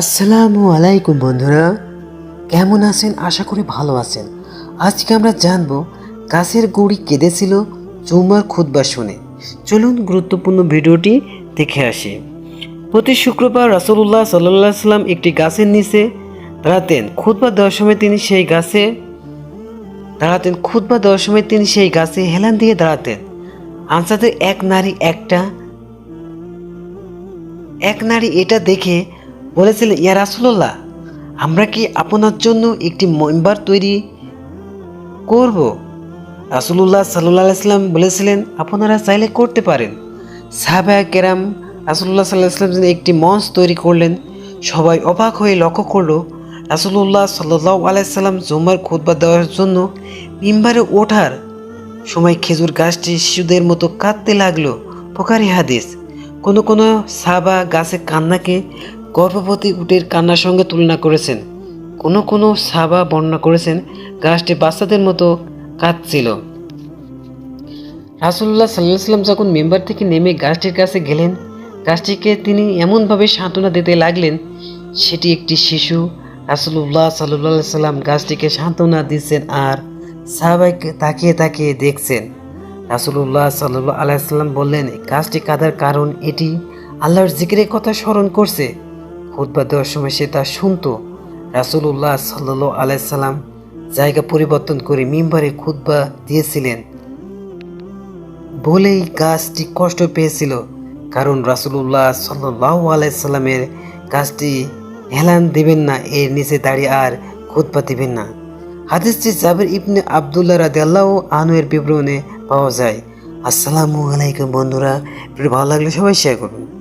আসসালামু আলাইকুম, বন্ধুরা। কেমন আছেন? আশা করি ভালো আছেন। আজকে আমরা জানব, গাছের গুড়ি কেঁদেছিল চৌমার খুতবা শুনে। চলুন গুরুত্বপূর্ণ ভিডিওটি দেখে আসি। প্রতি শুক্রবার রাসুল্লাহ সাল্লাহ সাল্লাম একটি গাছের নিচে দাঁড়াতেন। খুতবা দেওয়ার সময় তিনি সেই গাছে দাঁড়াতেন। খুতবা দেওয়ার সময় তিনি সেই গাছে হেলান দিয়ে দাঁড়াতেন। আনসাদের এক নারী একটা, এক নারী এটা দেখে বলেছিলেন, ইয়া রাসুল্লাহ আমরা কি আপনার জন্য একটি মেম্বার তৈরি করব? রাসুল্লাহ সাল্লাহ সাল্লাম বলেছিলেন, আপনারা চাইলে করতে পারেন। সাহাবা কেরাম রাসুল্লাহ সাল্লাহ একটি মঞ্চ তৈরি করলেন। সবাই অবাক হয়ে লক্ষ্য করল রাসুল্লাহ সাল্লাহ আলাইসাল্লাম জুম্মার খুতবা দেওয়ার জন্য মিম্বারে ওঠার সময় খেজুর গাছটি শিশুদের মতো কাঁদতে লাগল। পোকারি হাদিস, কোনো কোনো সাবা গাছে কান্নাকে গর্ভবতী উটের কান্নার সঙ্গে তুলনা করেছেন। কোনো কোনো সাবা বর্ণনা করেছেন, গাছটি বাচ্চাদের মতো কাঁদছিল। রাসুল্লাহ সাল্লাহ সাল্লাম যখন মেম্বার থেকে নেমে গাছটির কাছে গেলেন, গাছটিকে তিনি এমনভাবে সান্ত্বনা দিতে লাগলেন, সেটি একটি শিশু। রাসুল্লাহ সাল্লাহ সাল্লাম গাছটিকে সান্ত্বনা দিচ্ছেন আর সাহাবাইকে তাকিয়ে তাকিয়ে দেখছেন। রাসুল্লাহ সাল্লাহ আলাইসাল্লাম বললেন, গাছটি কাদার কারণ এটি আল্লাহর জিকিরের কথা স্মরণ করছে। খুতবা দেওয়ার সময় সে তা শুনতো। রাসুল্লাহ সাল্লাহ আলাইসাল্লাম জায়গা পরিবর্তন করে মিম্বারে খুতবা দিয়েছিলেন। বলেই গাছটি কষ্ট পেয়েছিল, কারণ রাসুল্লাহ সাল্লাহ আলাইসাল্লামের গাছটি হেলান দিবেন না, এর নিচে দাঁড়িয়ে আর খুতবা দিবেন না। হাদিসটি জাবির ইবনে আবদুল্লাহ রাদিয়াল্লাহু আনহু এর বিবরণে পাওয়া যায়। আসসালামু আলাইকুম বন্ধুরা ভালো লাগলে সবাই শেয়ার করবেন।